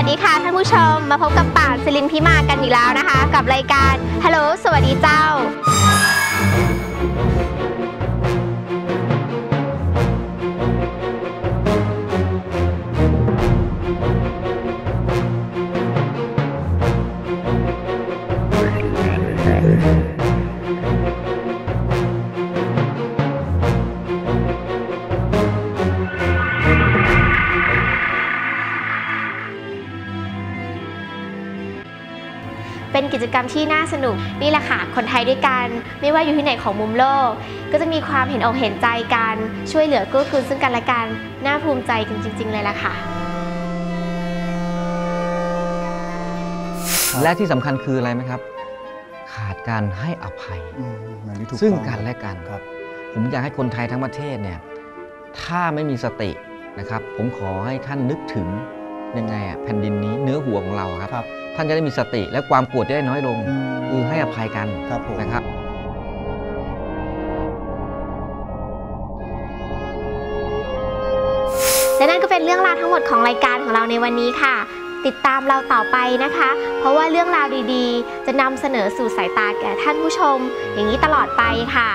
วัสดีค่ะท่านผู้ชม มาพบกับป่านศิลินพิมากันอีกแล้วนะคะ กับรายการฮัลโหลสวัสดีเจ้า เป็นกิจกรรมที่น่าสนุกนี่แหละค่ะคนไทยด้วยกัน ไม่ว่าอยู่ที่ไหนของมุมโลก ก็จะมีความเห็นอกเห็นใจกันช่วยเหลือเกื้อกูลซึ่งกันและกันน่าภูมิใจกันจริง ๆ เลยล่ะค่ะ และที่สำคัญคืออะไรไหมครับ ขาดการให้อภัยอืมอันนี้ถูกซึ่งต้องกันและกันครับผมอยากให้คนไทยทั้งประเทศเนี่ยถ้าไม่มีสตินะครับ ผมขอให้ท่านนึกถึง ยังไงอะแผ่นดินนี้เนื้อหัวของเราอะครับ ครับ ท่านจะได้มีสติและความโกรธจะได้น้อยลงอืมคือให้อภัยกันครับผม นะครับ และนั่นก็เป็นเรื่องราวทั้งหมดของรายการของเราในวันนี้ค่ะ ติดตามเราต่อไปนะคะ เพราะว่าเรื่องราวดีๆ จะนำเสนอสู่สายตาแก่ท่านผู้ชม อย่างนี้ตลอดไปค่ะ